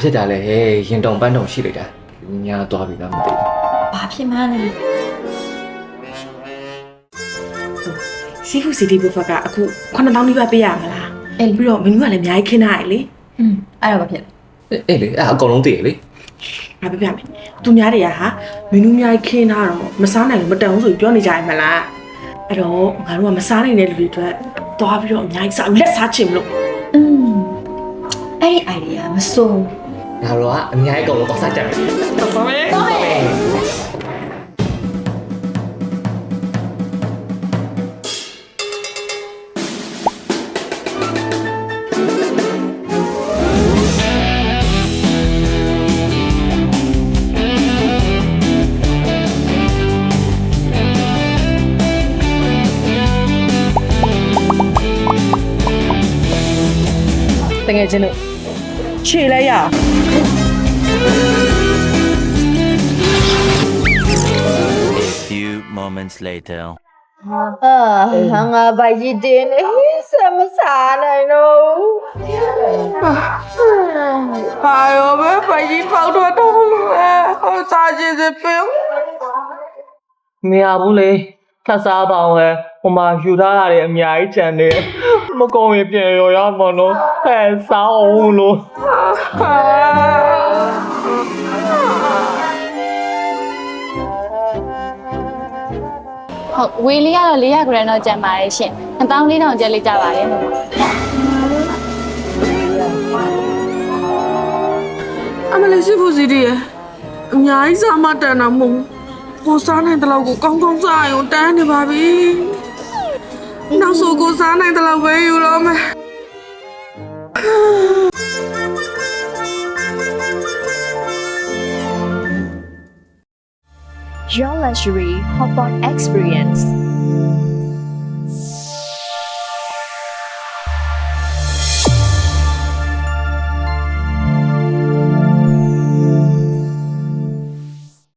ဖြစ်တာလဲဟဲ့ရင်တုံပန်းတုံရှိလိုက်တာညာသွားပြီလားမသိဘူး ဘာဖြစ်မှန်းလဲ စီဖူစီတီဘူဖက်ကအခု9000နီးပါးပေးရမလား အေး ပြီးတော့မင်းကလည်းအများကြီးခင်းထားရလေ อืมအဲ့တော့ဘာဖြစ်လဲ အေးလေအဲ့အကုန်လုံးသိရလေ ငါပြပြမယ်သူများတွေကဟာမင်းတို့အများကြီးခင်းထားတော့မစားနိုင်လို့မတန်ဘူးဆိုပြီးပြောနေကြရမလားအဲ့တော့ငါတို့ကမစားနိုင်တဲ့လူတွေအတွက်သွားပြီးတော့အများကြီးစားလက်စားချင်မလို့ อืมအဲ့ဒီ idea မစိုး ငါ တို့ကအများကြီးအကုန်လုံးတော့စားကြမယ်တော့ဆောင်ရဲတော့မယ်တကယ် ချင်းတို့ခြေလိုက်ရအောင် A few moments later. အာငါဘိုက်ကြီးတင်းနေစမစားနိုင်တော့ဘူးဟာရောပဲပိုင်ကြီးပေါက်တော့တော့လို့ပဲဟောစားခြင်းစပင်းမရဘူးလေခက်စားပါအောင်ဟဲ့ဟိုမှာယူထားရတယ်အများကြီးကြံနေတယ် မကုန်ရင်ပြန်ရောရမှာနော်ဟဲ့စားအောင်လို့ဟုတ်ဝေးလေးကတော့400 gram တော့ကျန်ပါတယ်ရှင်2400ကျက်လေးကြပါတယ်ဟုတ်ပါအမလေးစီဖူစီတီရဲ့အများကြီးစားမတန်တာမဟုတ်ကိုစားနိုင်တဲ့လောက်ကိုကောင်းကောင်းစားရင်တန်းနေပါပြီ နောက်ဆိုကိုစားနိုင်တဲ့လောက်ပဲယူတော့မယ် Your luxury hotpot experience